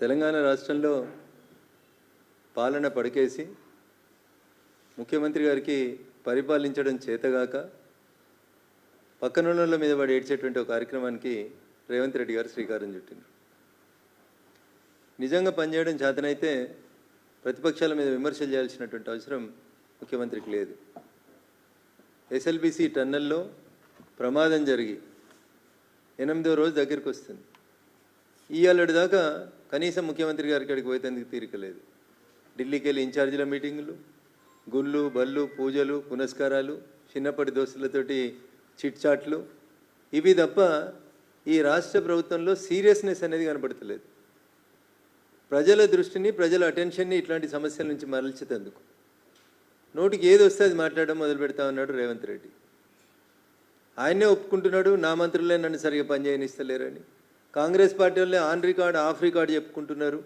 తెలంగాణ రాష్ట్రంలో పాలన పడకేసి ముఖ్యమంత్రి గారికి పరిపాలించడం చేతగాక పక్కనున్న మీద పడి ఏడ్చేటువంటి ఒక కార్యక్రమానికి రేవంత్ రెడ్డి గారు శ్రీకారం చుట్టిండ్రు. నిజంగా పనిచేయడం చేతనైతే ప్రతిపక్షాల మీద విమర్శలు చేయాల్సినటువంటి అవసరం ముఖ్యమంత్రికి లేదు. ఎస్ఎల్బిసి టన్నెల్లో ప్రమాదం జరిగి ఎనిమిదో రోజు దగ్గరికి వస్తుంది. ఇవాళ దాకా కనీసం ముఖ్యమంత్రి గారికి ఇక్కడికి పోయేందుకు తీరిక లేదు ఢిల్లీకి వెళ్ళి ఇన్ఛార్జీల మీటింగులు గుళ్ళు బళ్ళు పూజలు పునస్కారాలు చిన్నప్పటి దోస్తులతోటి చిట్ చాట్లు. ఇవి తప్ప ఈ రాష్ట్ర ప్రభుత్వంలో సీరియస్నెస్ అనేది కనపడతలేదు. ప్రజల దృష్టిని ప్రజల అటెన్షన్ని ఇట్లాంటి సమస్యల నుంచి మరల్చేందుకు నోటికి ఏది వస్తే అది మాట్లాడడం మొదలు పెడతా ఉన్నాడు రేవంత్ రెడ్డి. ఆయనే ఒప్పుకుంటున్నాడు నా మంత్రులే నన్ను సరిగా పనిచేయనిస్తలేరని. కాంగ్రెస్ పార్టీ వాళ్ళే ఆన్ రికార్డ్ ఆఫ్ రికార్డ్ చెప్పుకుంటున్నారు.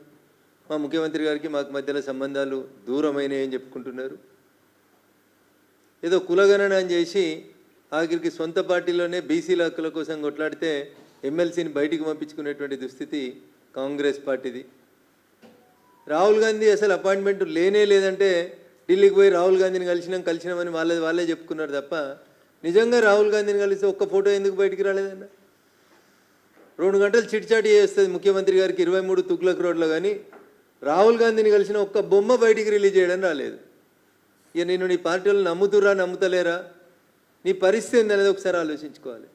మా ముఖ్యమంత్రి గారికి మాకు మధ్యలో సంబంధాలు దూరమైనాయని చెప్పుకుంటున్నారు. ఏదో కులగణన అని చేసి ఆఖరికి సొంత పార్టీలోనే బీసీల హక్కుల కోసం కొట్లాడితే ఎమ్మెల్సీని బయటికి పంపించుకునేటువంటి దుస్థితి కాంగ్రెస్ పార్టీది. రాహుల్ గాంధీ అసలు అపాయింట్మెంట్ లేనే లేదంటే ఢిల్లీకి పోయి రాహుల్ గాంధీని కలిసినాం కలిసినామని వాళ్ళే వాళ్ళే చెప్పుకున్నారు తప్ప నిజంగా రాహుల్ గాంధీని కలిసి ఒక్క ఫోటో ఎందుకు బయటికి రాలేదన్నా? రెండు గంటలు చిట్చాటి చేస్తుంది ముఖ్యమంత్రి గారికి ఇరవై మూడు తుగ్లక్ రోడ్లో కానీ. రాహుల్ గాంధీని కలిసిన ఒక్క బొమ్మ బయటికి రిలీజ్ చేయడం రాలేదు. ఇక నేను నీ పార్టీ వాళ్ళు నమ్ముతురా నమ్ముతలేరా? నీ పరిస్థితి ఏందనేది ఒకసారి ఆలోచించుకోవాలి.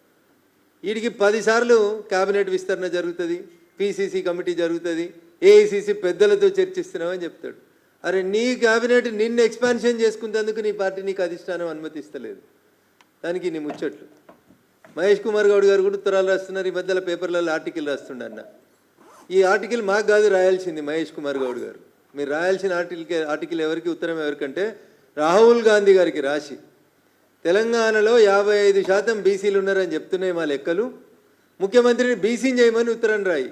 వీడికి పదిసార్లు కేబినెట్ విస్తరణ జరుగుతుంది పిసిసి కమిటీ జరుగుతుంది ఏఐసిసి పెద్దలతో చర్చిస్తున్నామని చెప్తాడు. అరే నీ కేబినెట్ నిన్ను ఎక్స్పాన్షన్ చేసుకునేందుకు నీ పార్టీ నీకు అధిష్టానం అనుమతిస్తలేదు. దానికి నీ ముచ్చట్లు. మహేష్ కుమార్ గౌడ్ గారు కూడా ఉత్తరాలు రాస్తున్నారు. ఈ మధ్యలో పేపర్లలో ఆర్టికల్ రాస్తుండ అన్న. ఈ ఆర్టికల్ మాకు కాదు రాయాల్సింది మహేష్ కుమార్ గౌడ్ గారు. మీరు రాయాల్సిన ఆర్టికల్ ఆర్టికల్ ఎవరికి ఉత్తరం ఎవరికంటే రాహుల్ గాంధీ గారికి రాసి తెలంగాణలో యాభై ఐదు శాతం బీసీలు ఉన్నారని చెప్తున్నాయి మా లెక్కలు. ముఖ్యమంత్రిని బీసీని చేయమని ఉత్తరం రాయి.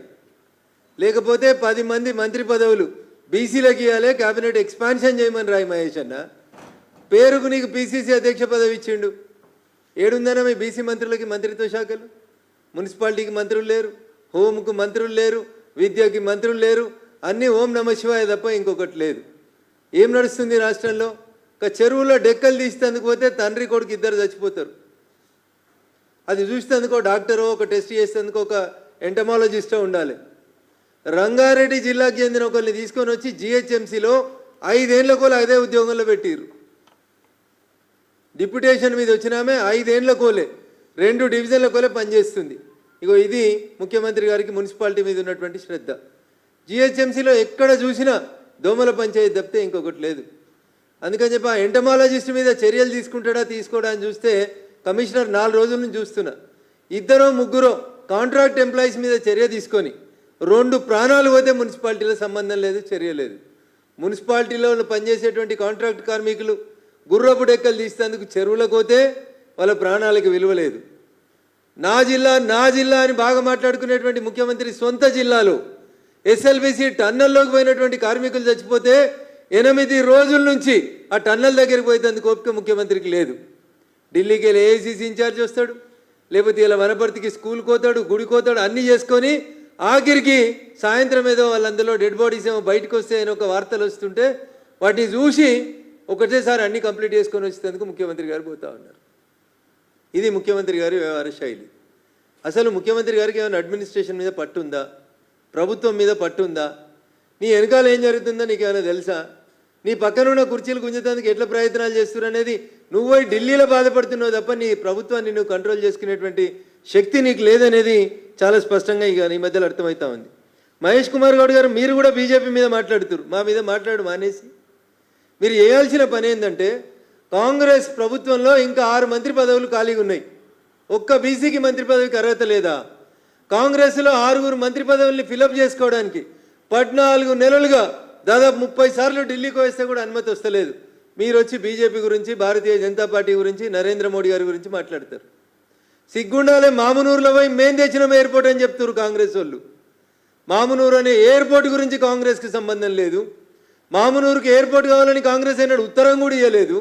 లేకపోతే పది మంది మంత్రి పదవులు బీసీలకు ఇవ్వాలి క్యాబినెట్ ఎక్స్పాన్షన్ చేయమని రాయి మహేష్ అన్న. పేరుకు నీకు పీసీసీ అధ్యక్ష పదవి ఇచ్చిండు. ఏడుందన్నా మీ బీసీ మంత్రులకి మంత్రిత్వ శాఖలు. మున్సిపాలిటీకి మంత్రులు లేరు. హోంకు మంత్రులు లేరు. విద్యకి మంత్రులు లేరు. అన్నీ ఓం నమ శివాయ తప్ప ఇంకొకటి లేదు. ఏం నడుస్తుంది రాష్ట్రంలో? ఒక చెరువులో డెక్కలు తీసేందుకు పోతే తండ్రి కొడుకు ఇద్దరు చచ్చిపోతారు. అది చూసేందుకు డాక్టరో ఒక టెస్ట్ చేసేందుకు ఒక ఎంటమాలజిస్టో ఉండాలి. రంగారెడ్డి జిల్లాకు చెందిన ఒకరిని తీసుకొని వచ్చి జిహెచ్ఎంసీలో ఐదేళ్ళ కూడా అదే ఉద్యోగంలో పెట్టిరు డిప్యుటేషన్ మీద వచ్చినామే ఐదేండ్ల కోలే. రెండు డివిజన్ల కోలే పనిచేస్తుంది. ఇగో ఇది ముఖ్యమంత్రి గారికి మున్సిపాలిటీ మీద ఉన్నటువంటి శ్రద్ధ. జిహెచ్ఎంసీలో ఎక్కడ చూసినా దోమల పంచాయతీ తప్పితే ఇంకొకటి లేదు. అందుకని చెప్పి ఆ ఎంటమాలజిస్ట్ మీద చర్యలు తీసుకుంటాడా తీసుకోడా అని చూస్తే కమిషనర్ నాలుగు రోజుల నుంచి చూస్తున్నా. ఇద్దరో ముగ్గురో కాంట్రాక్ట్ ఎంప్లాయీస్ మీద చర్య తీసుకొని రెండు ప్రాణాలు పోతే మున్సిపాలిటీలో సంబంధం లేదు చర్య లేదు. మున్సిపాలిటీలో పనిచేసేటువంటి కాంట్రాక్ట్ కార్మికులు గుర్రపు డెక్కలు తీసేందుకు చెరువులకు పోతే వాళ్ళ ప్రాణాలకు విలువ లేదు. నా జిల్లా నా జిల్లా అని బాగా మాట్లాడుకునేటువంటి ముఖ్యమంత్రి సొంత జిల్లాలో ఎస్ఎల్బిసి టన్నెల్లోకి పోయినటువంటి కార్మికులు చచ్చిపోతే ఎనిమిది రోజుల నుంచి ఆ టన్నల్ దగ్గరికి పోయేందుకు ఓపిక ముఖ్యమంత్రికి లేదు. ఢిల్లీకి వెళ్ళి ఏఐసీసీ ఇన్ఛార్జ్ వస్తాడు లేకపోతే ఇలా వనపర్తికి స్కూల్ కోతాడు గుడి కోతాడు అన్నీ చేసుకొని ఆఖరికి సాయంత్రం ఏదో వాళ్ళందరిలో డెడ్ బాడీస్ ఏమో బయటకు వస్తే అని ఒక వార్తలు వస్తుంటే వాటిని చూసి ఒకటేసారి అన్ని కంప్లీట్ చేసుకొని వచ్చేందుకు ముఖ్యమంత్రి గారు పోతా ఉన్నారు. ఇది ముఖ్యమంత్రి గారి వ్యవహార శైలి. అసలు ముఖ్యమంత్రి గారికి ఏమైనా అడ్మినిస్ట్రేషన్ మీద పట్టుందా ప్రభుత్వం మీద పట్టుందా నీ వెనకాల ఏం జరుగుతుందో నీకు ఏమైనా తెలుసా? నీ పక్కన ఉన్న కుర్చీలు గుంజేందుకు ఎట్లా ప్రయత్నాలు చేస్తున్నారు అనేది నువ్వు పోయి ఢిల్లీలో బాధపడుతున్నావు తప్ప నీ ప్రభుత్వాన్ని నువ్వు కంట్రోల్ చేసుకునేటువంటి శక్తి నీకు లేదనేది చాలా స్పష్టంగా ఇక ఈ మధ్యలో అర్థమవుతా ఉంది. మహేష్ కుమార్ గౌడ్ గారు మీరు కూడా బీజేపీ మీద మాట్లాడుతున్నారు మా మీద మాట్లాడు మానేసి. మీరు చేయాల్సిన పని ఏంటంటే కాంగ్రెస్ ప్రభుత్వంలో ఇంకా ఆరు మంత్రి పదవులు ఖాళీగా ఉన్నాయి. ఒక్క బీసీకి మంత్రి పదవికి అర్హత లేదా? కాంగ్రెస్లో ఆరుగురు మంత్రి పదవుల్ని ఫిలప్ చేసుకోవడానికి పద్నాలుగు నెలలుగా దాదాపు ముప్పై సార్లు ఢిల్లీకి వేస్తే కూడా అనుమతి వస్తలేదు. మీరు వచ్చి బీజేపీ గురించి భారతీయ జనతా పార్టీ గురించి నరేంద్ర మోడీ గారి గురించి మాట్లాడతారు. సిగ్గుండాలే మామునూరులో పోయి మేం తెచ్చినాం ఎయిర్పోర్ట్ అని చెప్తారు కాంగ్రెస్ వాళ్ళు. మామునూరు అనే ఎయిర్పోర్ట్ గురించి కాంగ్రెస్కి సంబంధం లేదు. మామనూరుకు ఎయిర్పోర్ట్ కావాలని కాంగ్రెస్ అయినాడు ఉత్తరం కూడా ఇవ్వలేదు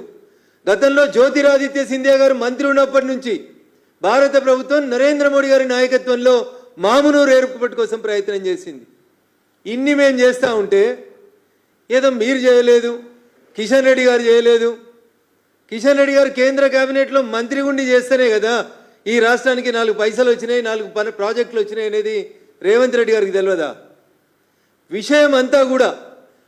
గతంలో జ్యోతిరాదిత్య సింధియా గారు మంత్రి ఉన్నప్పటి నుంచి భారత ప్రభుత్వం నరేంద్ర మోడీ గారి నాయకత్వంలో మామనూరు ఎయిర్పోర్ట్ కోసం ప్రయత్నం చేసింది. ఇన్ని మేము చేస్తూ ఉంటే ఏదో మీరు చేయలేదు కిషన్ రెడ్డి గారు చేయలేదు. కిషన్ రెడ్డి గారు కేంద్ర కేబినెట్లో మంత్రి ఉండి చేస్తేనే కదా ఈ రాష్ట్రానికి నాలుగు పైసలు వచ్చినాయి నాలుగు పని ప్రాజెక్టులు వచ్చినాయి అనేది రేవంత్ రెడ్డి గారికి తెలియదా? విషయం అంతా కూడా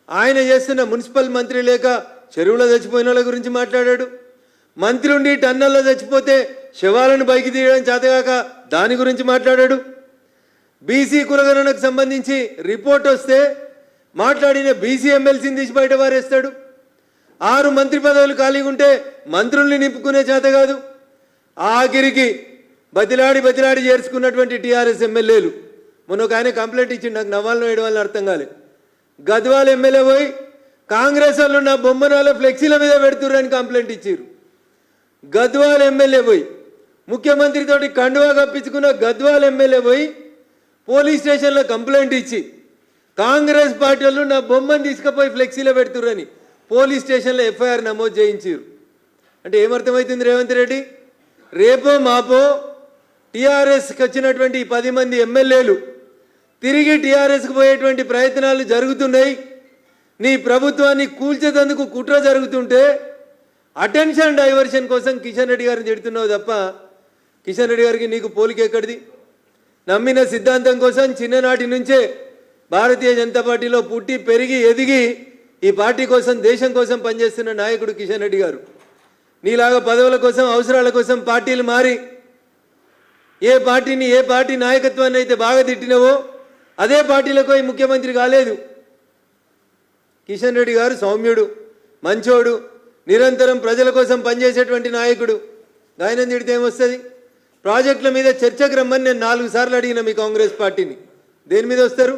ఆయన చేస్తున్న మున్సిపల్ మంత్రి లేక చెరువులో చచ్చిపోయిన వాళ్ళ గురించి మాట్లాడాడు. మంత్రి ఉండి టన్నల్లో చచ్చిపోతే శవాలను పైకి తీయడం చేతగాక దాని గురించి మాట్లాడాడు. బీసీ కులగణనకు సంబంధించి రిపోర్ట్ వస్తే మాట్లాడిన బీసీ ఎమ్మెల్సీని తీసి బయట వారేస్తాడు ఆరు మంత్రి పదవులు ఖాళీగా ఉంటే మంత్రుల్ని నింపుకునే చేత కాదు. ఆఖరికి బతిలాడి బతిలాడి చేర్చుకున్నటువంటి టీఆర్ఎస్ ఎమ్మెల్యేలు. మొన్న ఒక ఆయన కంప్లైంట్ ఇచ్చిండు నాకు నవ్వాలను వేయడం వల్ల అర్థం కాలేదు గద్వాల ఎమ్మెల్యే పోయి కాంగ్రెస్ వాళ్ళు నా బొమ్మనాల ఫ్లెక్సీల మీద పెడుతుర్రని కంప్లైంట్ ఇచ్చారు గద్వాల ఎమ్మెల్యే పోయి ముఖ్యమంత్రితోటి కండువా కప్పించుకున్న గద్వాల ఎమ్మెల్యే పోయి పోలీస్ స్టేషన్లో కంప్లైంట్ ఇచ్చి కాంగ్రెస్ పార్టీ వాళ్ళు నా బొమ్మను తీసుకుపోయి ఫ్లెక్సీలో పెడుతుర్రని పోలీస్ స్టేషన్లో ఎఫ్ఐఆర్ నమోదు చేయించారు అంటే ఏమర్థమవుతుంది రేవంత్ రెడ్డి? రేపో మాపో టీఆర్ఎస్కి వచ్చినటువంటి ఈ పది మంది ఎమ్మెల్యేలు తిరిగి టీఆర్ఎస్కి పోయేటువంటి ప్రయత్నాలు జరుగుతున్నాయి. నీ ప్రభుత్వాన్ని కూల్చేందుకు కుట్ర జరుగుతుంటే అటెన్షన్ డైవర్షన్ కోసం కిషన్ రెడ్డి గారిని తిడుతున్నావు తప్ప కిషన్ రెడ్డి గారికి నీకు పోలిక ఎక్కడిది? నమ్మిన సిద్ధాంతం కోసం చిన్ననాటి నుంచే భారతీయ జనతా పార్టీలో పుట్టి పెరిగి ఎదిగి ఈ పార్టీ కోసం దేశం కోసం పనిచేస్తున్న నాయకుడు కిషన్ రెడ్డి గారు. నీలాగా పదవుల కోసం అవసరాల కోసం పార్టీలు మారి ఏ పార్టీని ఏ పార్టీ నాయకత్వాన్ని అయితే బాగా తిట్టినవో అదే పార్టీలకు ఈ ముఖ్యమంత్రి కాలేదు. కిషన్ రెడ్డి గారు సౌమ్యుడు మంచోడు నిరంతరం ప్రజల కోసం పనిచేసేటువంటి నాయకుడు. ఆయన తిడితే ఏమొస్తుంది? ప్రాజెక్టుల మీద చర్చకు రమ్మని నేను నాలుగు సార్లు అడిగిన మీ కాంగ్రెస్ పార్టీని. దేని మీద వస్తారు?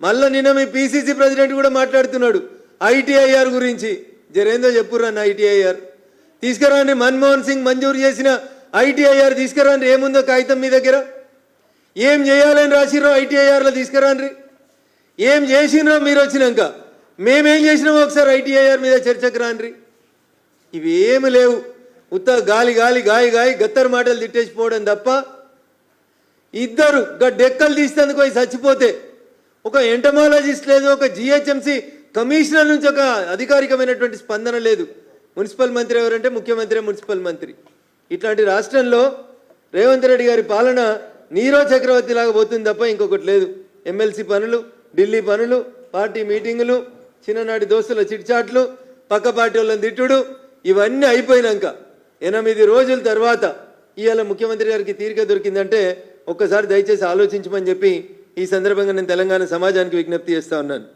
మళ్ళీ నిన్న మీ పీసీసీ ప్రెసిడెంట్ కూడా మాట్లాడుతున్నాడు ఐటీఐఆర్ గురించి. జరేందో చెప్పుర్రన్న ఐటీఐఆర్? తీసుకురాని మన్మోహన్ సింగ్ మంజూరు చేసిన ఐటీఐఆర్ తీసుకురాని ఏముందో కాగితం మీ దగ్గర? ఏం చేయాలని రాసిర్రో ఐటీఐఆర్లో తీసుకురాని ఏం చేసినరో మీరు వచ్చినాక? మేమేం చేసినామో ఒకసారి ఐటీఐఆర్ మీద చర్చకు రాన్రి ఇవి ఏమి లేవు. ఉత్త గాలి గాలి గాయి గాయి గత్తరు మాటలు తిట్టేసిపోవడం తప్ప ఇద్దరు డెక్కలు తీసేందుకు పోయి చచ్చిపోతే ఒక ఎంటమాలజిస్ట్ లేదు ఒక జిహెచ్ఎంసి కమిషనర్ నుంచి ఒక అధికారికమైనటువంటి స్పందన లేదు. మున్సిపల్ మంత్రి ఎవరంటే ముఖ్యమంత్రి మున్సిపల్ మంత్రి. ఇట్లాంటి రాష్ట్రంలో రేవంత్ రెడ్డి గారి పాలన నీరో చక్రవర్తి లాగా పోతుంది తప్ప ఇంకొకటి లేదు. ఎమ్మెల్సీ పనులు ఢిల్లీ పనులు పార్టీ మీటింగులు చిన్ననాటి దోస్తుల చిట్చాట్లు పక్క పార్టీ వాళ్ళని తిట్టుడు ఇవన్నీ అయిపోయినాక ఎనిమిది రోజుల తర్వాత ఇవాళ ముఖ్యమంత్రి గారికి తీరిక దొరికిందంటే ఒక్కసారి దయచేసి ఆలోచించమని చెప్పి ఈ సందర్భంగా నేను తెలంగాణ సమాజానికి విజ్ఞప్తి చేస్తా ఉన్నాను.